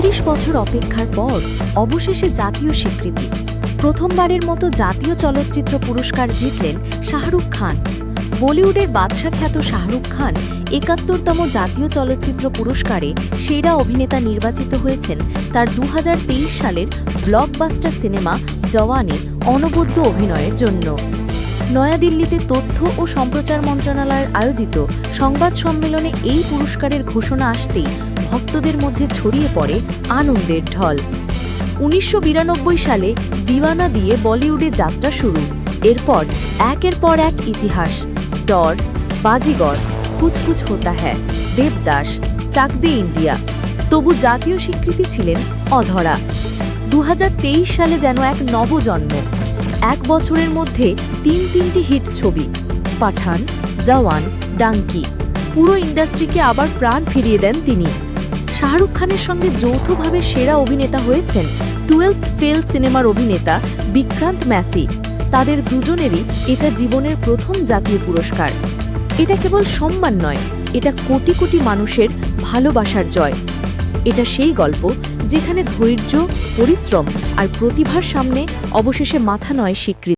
উনত্রিশ বছর অপেক্ষার পর অবশেষে জাতীয় স্বীকৃতি। প্রথমবারের মতো জাতীয় চলচ্চিত্র পুরস্কার জিতলেন শাহরুখ খান। বলিউডের বাদশা খ্যাত শাহরুখ খান একাত্তরতম জাতীয় চলচ্চিত্র পুরস্কারে সেরা অভিনেতা নির্বাচিত হয়েছেন তার দু হাজার তেইশ সালের ব্লকবাস্টার সিনেমা জওয়ানে অনবদ্য অভিনয়ের জন্য। নয়াদিল্লিতে তথ্য ও সম্প্রচার মন্ত্রণালয়ের আয়োজিত সংবাদ সম্মেলনে এই পুরস্কারের ঘোষণা আসতেই ভক্তদের মধ্যে ছড়িয়ে পড়ে আনন্দের ঢল। উনিশশো বিরানব্বই সালে দিওয়ানা দিয়ে বলিউডে যাত্রা শুরু। এরপর একের পর এক ইতিহাস। ডর, বাজিগর, কুচকুচ হোতা হ্যায়, দেবদাস, চাকদে ইন্ডিয়া। তবু জাতীয় স্বীকৃতি ছিলেন অধরা। দু হাজার তেইশ সালে যেন এক নবজন্ম। এক বছরের মধ্যে তিন তিনটি হিট ছবি। পাঠান, জওয়ান, ডাঙ্কি। পুরো ইন্ডাস্ট্রিকে আবার প্রাণ ফিরিয়ে দেন তিনি। শাহরুখ খানের সঙ্গে যৌথভাবে সেরা অভিনেতা হয়েছেন টুয়েলভ ফেল সিনেমার অভিনেতা বিক্রান্ত ম্যাসি। তাদের দুজনেরই এটা জীবনের প্রথম জাতীয় পুরস্কার। এটা কেবল সম্মান নয়, এটা কোটি কোটি মানুষের ভালোবাসার জয়। এটা সেই গল্প যেখানে ধৈর্য, পরিশ্রম আর প্রতিভার সামনে অবশেষে মাথা নয় স্বীকৃতি।